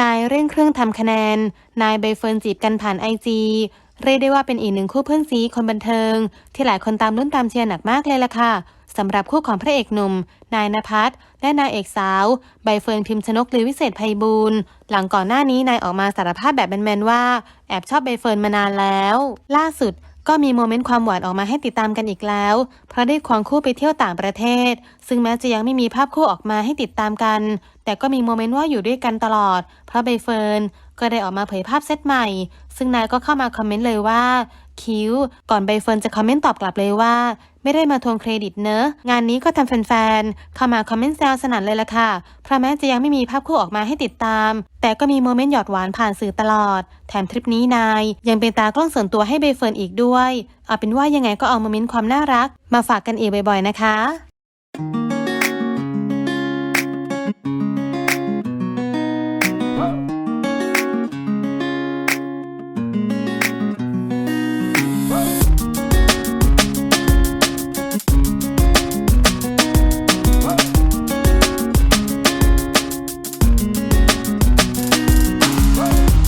นายเร่งเครื่องทำคะแนน นายใบเฟิร์นจีบกันผ่านไอจีเรียกได้ว่าเป็นอีกหนึ่งคู่เพื่อนซีคนบันเทิง ที่หลายคนตามลุ้นตามเชียร์หนักมากเลยล่ะค่ะสำหรับคู่ของพระเอกหนุ่ม นายนภัสและนายเอกสาว ใบเฟิร์นพิมพ์ชนกลีวิเศษไพบูลย์หลังก่อนหน้านี้นายออกมาสารภาพแบบแมนๆว่า แอบชอบใบเฟิร์นมานานแล้ว ล่าสุดก็มีโมเมนต์ความหวานออกมาให้ติดตามกันอีกแล้ว เพราะได้ควงคู่ไปเที่ยวต่างประเทศ ซึ่งแม้จะยังไม่มีภาพคู่ออกมาให้ติดตามกัน แต่ก็มีโมเมนต์ว่าอยู่ด้วยกันตลอด เพราะใบเฟิร์นก็ได้ออกมาเผยภาพเซตใหม่ ซึ่งนายก็เข้ามาคอมเมนต์เลยว่า คิ้ว ก่อนใบเฟิร์นจะคอมเมนต์ตอบกลับเลยว่า ไม่ได้มาทวงเครดิตเนอะ งานนี้ก็ทำแฟนๆ เข้ามาคอมเมนต์แซวสนั่นเลยล่ะค่ะ เพราะแม้จะยังไม่มีภาพคู่ออกมาให้ติดตาม แต่ก็มีโมเมนต์หยอดหวานผ่านสื่อตลอด แถมทริปนี้นาย ยังเป็นตากล้องส่วนตัวให้ใบเฟิร์นอีกด้วย เอาเป็นว่ายังไงก็เอาโมเมนต์ความน่ารัก มาฝากกันอีกบ่อยๆนะคะ